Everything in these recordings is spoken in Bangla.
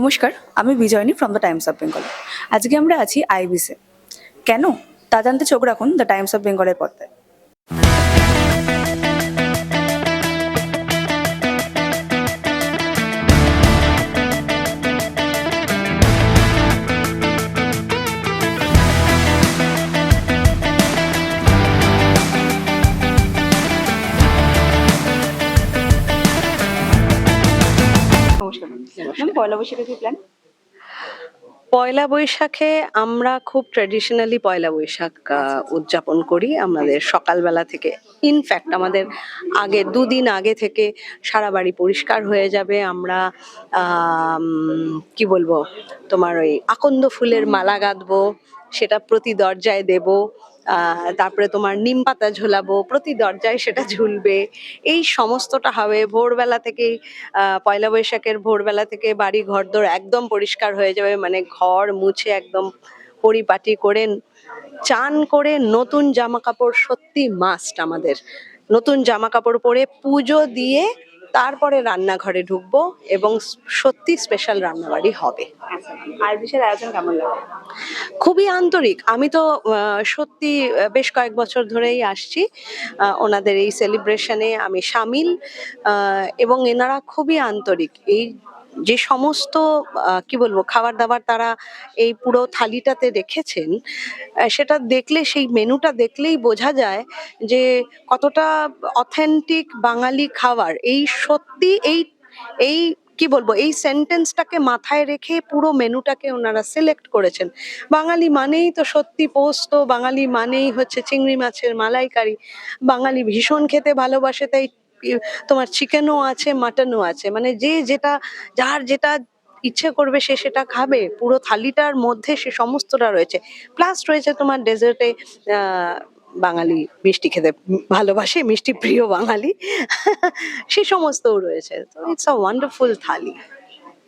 নমস্কার, আমি Bijoyini from the Times of Bengal আজকে আমরা আছি আইবিসে। কেন? তা জানতে চোখ রাখুন দ্য টাইমস অফ বেঙ্গলের পর্দায়। ম্যাম পয়লা বৈশাখে কি প্ল্যান পয়লা বৈশাখে আমরা খুব ট্রেডিশনালি পয়লা বৈশাখ উদযাপন করি আমাদের সকালবেলা থেকে। ইনফ্যাক্ট আমাদের আগে দুদিন আগে থেকে সারা বাড়ি পরিষ্কার হয়ে যাবে। আমরা কি বলব? তোমার ওই আকন্দ ফুলের মালা গাঁথবো সেটা প্রতি দরজায় দেব তারপরে তোমার নিম পাতা ঝোলাবো, প্রতি দরজায় সেটা ঝুলবে। এই সমস্তটা হবে ভোরবেলা থেকেই পয়লা বৈশাখের ভোরবেলা থেকে বাড়ি ঘরদোর একদম পরিষ্কার হয়ে যাবে মানে ঘর মুছে একদম পরিপাটি করে, চান করে নতুন জামা কাপড় সত্যি মাস্ট আমাদের। নতুন জামা কাপড় পরে পুজো দিয়ে তারপরে রান্নাঘরে ঢুকবো এবং সত্যি স্পেশাল রান্নাবাড়ি হবে। আইবিসের আয়োজন কেমন লাগে? খুবই আন্তরিক। আমি তো সত্যি বেশ কয়েক বছর ধরেই আসছি। ওনাদের এই সেলিব্রেশনে আমি সামিল এবং এনারা খুবই আন্তরিক। এই যে সমস্ত কি বলব খাবার দাবার তারা এই পুরো থালিটাতে রেখেছেন সেটা দেখলে, সেই মেনুটা দেখলেই বোঝা যায় যে কতটা অথেন্টিক বাঙালি খাবার। এই সত্যি এই এই, কি বলব, এই সেন্টেন্সটাকে মাথায় রেখে পুরো মেনুটাকে ওনারা সিলেক্ট করেছেন। বাঙালি মানেই তো সত্যি পোস্ত, বাঙালি মানেই হচ্ছে চিংড়ি মাছের মালাইকারি, বাঙালি ভীষণ খেতে ভালোবাসে, তাই তোমার চিকেনও আছে মাটনও আছে। মানে যে যেটা যার যেটা ইচ্ছে করবে সে সেটা খাবে। পুরো থালিটার মধ্যে সে সমস্তটা রয়েছে। প্লাস রয়েছে তোমার ডেজার্টে বাঙালি মিষ্টি খেতে ভালোবাসে মিষ্টি প্রিয় বাঙালি। সে সমস্তও রয়েছে। তো it's a wonderful thali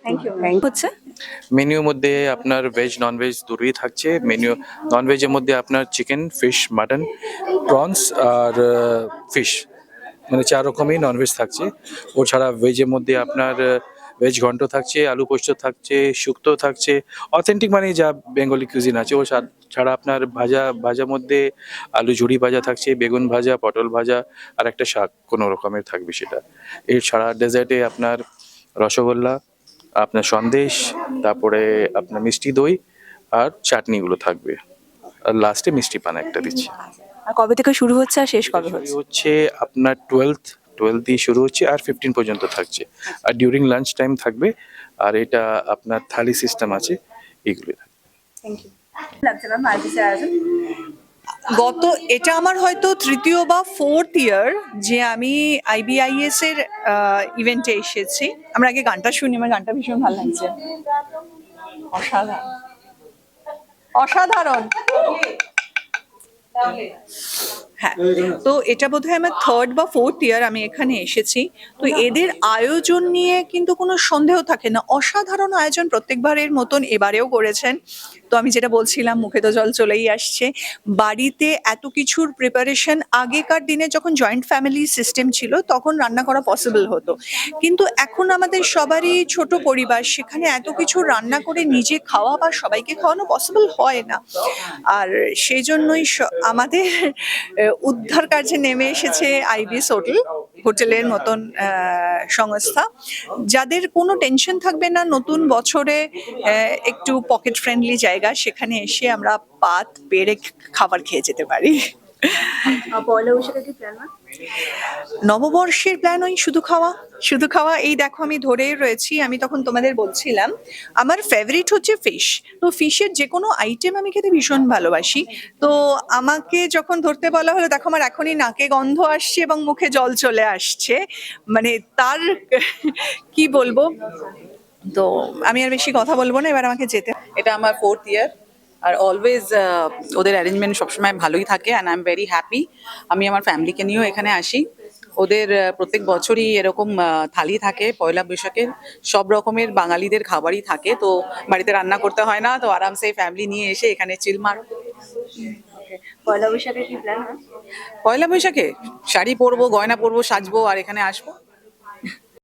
thank you হচ্ছে? মেনুর মধ্যে আপনার ভেজ নন ভেজ দুটোই থাকছে। মেনু নন ভেজের মধ্যে আপনার চিকেন ফিশ মাটন প্রনস আর ফিশ মানে চার রকমই নন ভেজ থাকছে। ও ছাড়া ভেজের মধ্যে আপনার ভেজ ঘন্ট থাকছে, আলু পোস্ত থাকছে, শুক্তো থাকছে অথেন্টিক মানে যা বেঙ্গলি কুজিন আছে। ও ছাড়া আপনার ভাজা ভাজার মধ্যে আলু ঝুড়ি ভাজা থাকছে, বেগুন ভাজা, পটল ভাজা, আর একটা শাক কোনো রকমের থাকবে সেটা। এর ছাড়া ডেজার্টে আপনার রসগোল্লা, আপনার সন্দেশ, তারপরে আপনার মিষ্টি দই, আর চাটনিগুলো থাকবে। আর লাস্টে মিষ্টি পান একটা দিচ্ছি। আর কবে থেকে শুরু হচ্ছে আর শেষ কবে হচ্ছে? হচ্ছে আপনার টুয়েলথ টুয়েলথ দিয়ে শুরু হচ্ছে আর ফিফটিন পর্যন্ত থাকছে। আর ডিউরিং লাঞ্চ টাইম থাকবে আর এটা আপনার থালি সিস্টেম আছে এগুলো থ্যাংক ইউ লাগছে ম্যাম আইবিসের আয়োজন গত এটা আমার হয়তো তৃতীয় বা ফোর্থ ইয়ার যে আমি আইবিআইএস এর ইভেন্টে এসেছি। আমরা আগে গানটা শুনি আমার গানটা ভীষণ ভালো লাগছে। অসাধারণ। অসাধারণ। 不要 হ্যাঁ তো এটা বোধহয় আমার থার্ড বা ফোর্থ ইয়ার আমি এখানে এসেছি। তো এদের আয়োজন নিয়ে কিন্তু কোনো সন্দেহ থাকে না। অসাধারণ আয়োজন প্রত্যেকবারের মতন এবারেও করেছেন। তো আমি যেটা বলছিলাম মুখে তো জল চলেই আসছে। বাড়িতে এত কিছুর প্রিপারেশন আগেকার দিনে যখন জয়েন্ট ফ্যামিলি সিস্টেম ছিল তখন রান্না করা পসিবল হতো। কিন্তু এখন আমাদের সবারই ছোট পরিবার সেখানে এত কিছু রান্না করে নিজে খাওয়া বা সবাইকে খাওয়ানো পসিবল হয় না। আর সেই জন্যই আমাদের উদ্ধার কার্যে নেমে এসেছে আইবিস হোটেল, হোটেলের মতন সংস্থা। যাদের কোনো টেনশন থাকবে না, নতুন বছরে একটু পকেট ফ্রেন্ডলি জায়গা, সেখানে এসে আমরা পাত, পেরে, খাবার খেয়ে যেতে পারি। পয়লা বৈশাখে কি প্ল্যান নববর্ষের প্ল্যান ওই শুধু খাওয়া শুধু খাওয়া, এই দেখো আমি ধরে রয়েছি, আমি তখন তোমাদের বলছিলাম, আমার ফেভারিট হচ্ছে ফিশ তো ফিশের যে কোনো আইটেম আমি খেতে ভীষণ ভালোবাসি। তো আমাকে যখন ধরতে বলা হলো, দেখো আমার এখনই নাকে গন্ধ আসছে এবং মুখে জল চলে আসছে মানে তার, কি বলব? তো আমি আর বেশি কথা বলব না, এবার আমাকে যেতে, এটা আমার ফোর্থ ইয়ার আর অলওয়েজ ওদের অ্যারেঞ্জমেন্ট সবসময় ভালোই থাকে and I am very happy আমি আমার ফ্যামিলিকে নিয়েও এখানে আসি। ওদের প্রত্যেক বছরই এরকম থালি থাকে পয়লা বৈশাখের সব রকমের বাঙালিদের খাবারই থাকে। তো বাড়িতে রান্না করতে হয় না তো আরামসে ফ্যামিলি নিয়ে এসে এখানে চিল মারো। পয়লা বৈশাখে কি প্ল্যান পয়লা বৈশাখে শাড়ি পরবো গয়না পরবো সাজবো আর এখানে আসব।